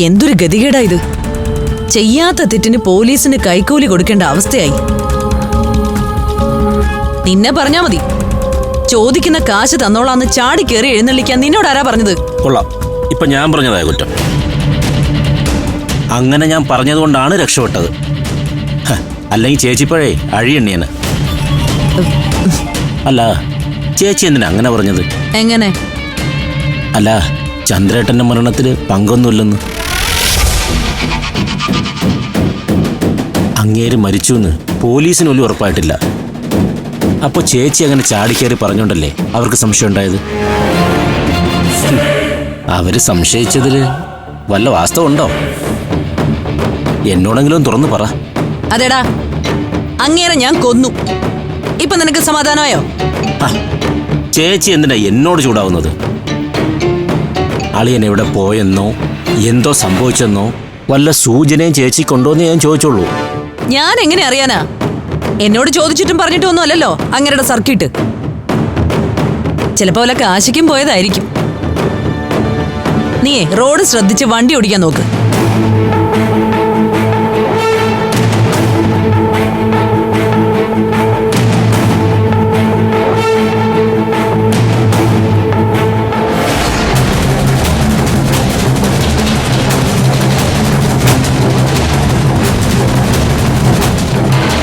എന്തൊരു ഗതികേടാ ഇത്? ചെയ്യാത്ത തെറ്റിന് പോലീസിന് കൈക്കൂലി കൊടുക്കേണ്ട അവസ്ഥയായി. നിന്നെ പറഞ്ഞാ മതി. ചോദിക്കുന്ന കാശ് തന്നോളാന്ന് ചാടി കയറി എഴുന്നള്ളിക്കാൻ നിന്നോട് ആരാ പറഞ്ഞത്? കൊള്ളാം. ഇപ്പൊ ഞാൻ പറഞ്ഞതായ കുറ്റം. അങ്ങനെ ഞാൻ പറഞ്ഞതുകൊണ്ടാണ് രക്ഷപ്പെട്ടത്. ഹ, അല്ലെങ്കിൽ ചേച്ചിപ്പഴേ അഴിയെണ്ണിയന് അല്ല ചേച്ചി എന്തിനാ അങ്ങനെ പറഞ്ഞത്? എങ്ങനെ? അല്ല ചന്ദ്രേട്ടന്റെ മരണത്തിൽ പങ്കൊന്നുമില്ലെന്ന്. അങ്ങേര് മരിച്ചു എന്ന് പോലീസിന് ഉറപ്പായിട്ടില്ല. അപ്പൊ ചേച്ചി അങ്ങനെ ചാടിക്കേറി പറഞ്ഞോണ്ടല്ലേ അവർക്ക് സംശയം ഉണ്ടായത് അവർ സംശയിച്ചതിൽ വല്ല വാസ്തവമുണ്ടോ എന്നോടെങ്കിലും തുറന്നു പറ. അതെടാ അങ്ങേരെ ഞാൻ കൊന്നു. ഇപ്പൊ നിനക്ക് സമാധാനമായോ? ചേച്ചി എന്തിനാ എന്നോട് ചൂടാവുന്നത്? അളിയൻ എവിടെ പോയെന്നോ എന്തോ സംഭവിച്ചെന്നോ വല്ല സൂചനയും ചേച്ചി കൊണ്ടോന്ന് ഞാൻ ചോദിച്ചോളൂ. ഞാൻ എങ്ങനെ അറിയാനാ? എന്നോട് ചോദിച്ചിട്ടും പറഞ്ഞിട്ടും ഒന്നും അല്ലല്ലോ അങ്ങനെ സർക്കിട്ട്. ചിലപ്പോ വല്ല കാശിക്കും പോയതായിരിക്കും. നീയേ റോഡ് ശ്രദ്ധിച്ച് വണ്ടി ഓടിക്കാൻ നോക്ക്.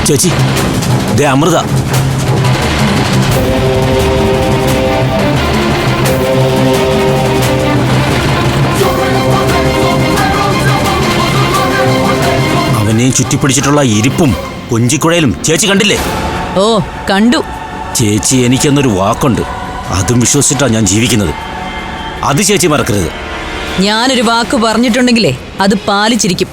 ചേച്ചി ദേ അമൃത. അവനെയും ചുറ്റിപ്പിടിച്ചിട്ടുള്ള ഇരിപ്പും കൊഞ്ചിക്കുഴയിലും ചേച്ചി കണ്ടില്ലേ? ഓ കണ്ടു. ചേച്ചി എനിക്കെന്നൊരു വാക്കുണ്ട്. അതും വിശ്വസിച്ചിട്ടാണ് ഞാൻ ജീവിക്കുന്നത്. അത് ചേച്ചി മറക്കരുത്. ഞാനൊരു വാക്ക് പറഞ്ഞിട്ടുണ്ടെങ്കിലേ അത് പാലിച്ചിരിക്കും.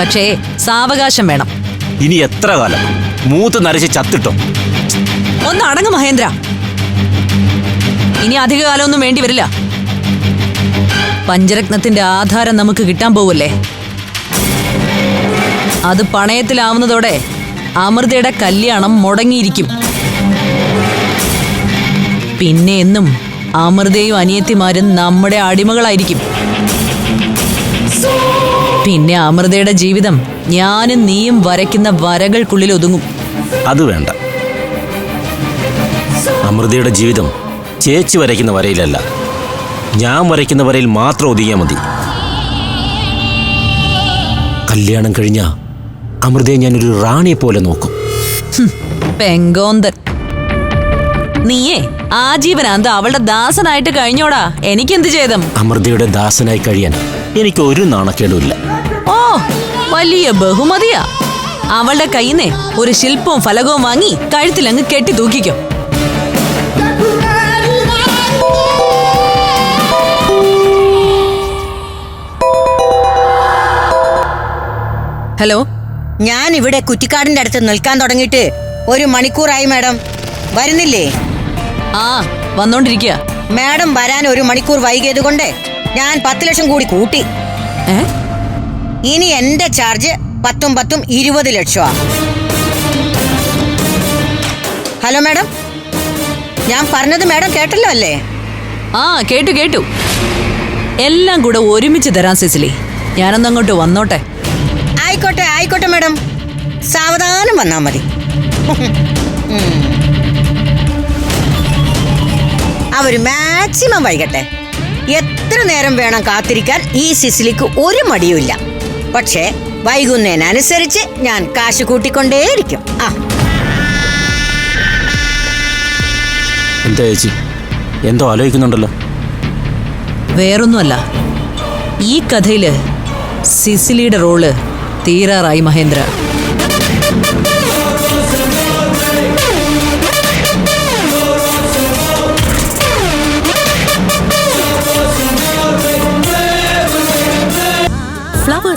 പക്ഷേ സാവകാശം വേണം. ഇനി എത്ര കാലം? മൂത്ത് നരച്ച് ചത്തിട്ടോ? ഒന്ന് അടങ്ങ് മഹേന്ദ്ര. ഇനി അധിക കാലമൊന്നും വേണ്ടി വരില്ല. പഞ്ചരത്നത്തിന്റെ ആധാരം നമുക്ക് കിട്ടാൻ പോവല്ലേ? അത് പണയത്തിലാവുന്നതോടെ അമൃതയുടെ കല്യാണം മുടങ്ങിയിരിക്കും. പിന്നെ എന്നും അമൃതയും അനിയത്തിമാരും നമ്മുടെ അടിമകളായിരിക്കും. പിന്നെ അമൃതയുടെ ജീവിതം ഞാനും നീയും വരയ്ക്കുന്ന വരകൾക്കുള്ളിൽ ഒതുങ്ങും. അത് വേണ്ട. അമൃതയുടെ ജീവിതം ചേച്ചി വരയ്ക്കുന്ന വരയിലല്ല. ഞാൻ വരയ്ക്കുന്ന വരയിൽ മാത്രം ഒതുങ്ങിയാൽ മതി. കല്യാണം കഴിഞ്ഞ അമൃതയെ ഞാനൊരു റാണിയെ പോലെ നോക്കും പെങ്കോന്തൻ. നീയേ ആജീവനാന്ത അവളുടെ ദാസനായിട്ട് കഴിഞ്ഞോടാ. എനിക്കെന്ത് ചെയ്തം അമൃതയുടെ ദാസനായി കഴിയാൻ എനിക്ക് ഒരു നാണക്കേടുമില്ല. ഓ വലിയ ബഹുമതിയാ. അവളുടെ കയ്യിന്ന് ഒരു ശില്പവും ഫലകവും വാങ്ങി കഴുത്തിലങ്ങ് കെട്ടി തൂക്കിക്കും. ഹലോ ഞാൻ ഇവിടെ കുറ്റിക്കാടിന്റെ അടുത്ത് നിൽക്കാൻ തുടങ്ങിയിട്ട് ഒരു മണിക്കൂറായി മാഡം. വരുന്നില്ലേ? ആ വന്നോണ്ടിരിക്കുക മാഡം വരാൻ ഒരു മണിക്കൂർ വൈകിയത് കൊണ്ട് ഞാൻ പത്ത് ലക്ഷം കൂടി കൂട്ടി. ഇനി എന്റെ ചാർജ് പത്തും പത്തും ഇരുപത് ലക്ഷമാ ഹലോ മാഡം. ഞാൻ പറഞ്ഞത് മാഡം കേട്ടല്ലോ അല്ലേ? ആ കേട്ടു കേട്ടു. എല്ലാം കൂടെ ഒരുമിച്ച് തരാം സിസിലി. ഞാനൊന്നങ്ങോട്ട് വന്നോട്ടെ. ആയിക്കോട്ടെ ആയിക്കോട്ടെ മാഡം. സാവധാനം വന്നാ മതി. ഉം. അവർ മാക്സിമം വൈകട്ടെ. എത്ര നേരം വേണം കാത്തിരിക്കാൻ? ഈ സിസിലിക്ക് ഒരു മടിയുമില്ല പക്ഷേ വൈകുന്നതിനനുസരിച്ച് ഞാൻ കാശ് കൂട്ടിക്കൊണ്ടേയിരിക്കും. ആ. എന്താ ചേച്ചി? എന്തോ ആലോചിക്കുന്നുണ്ടല്ലോ. വേറൊന്നുമല്ല. ഈ കഥയിൽ സിസിലിയുടെ റോൾ തീരാറായി മഹേന്ദ്ര.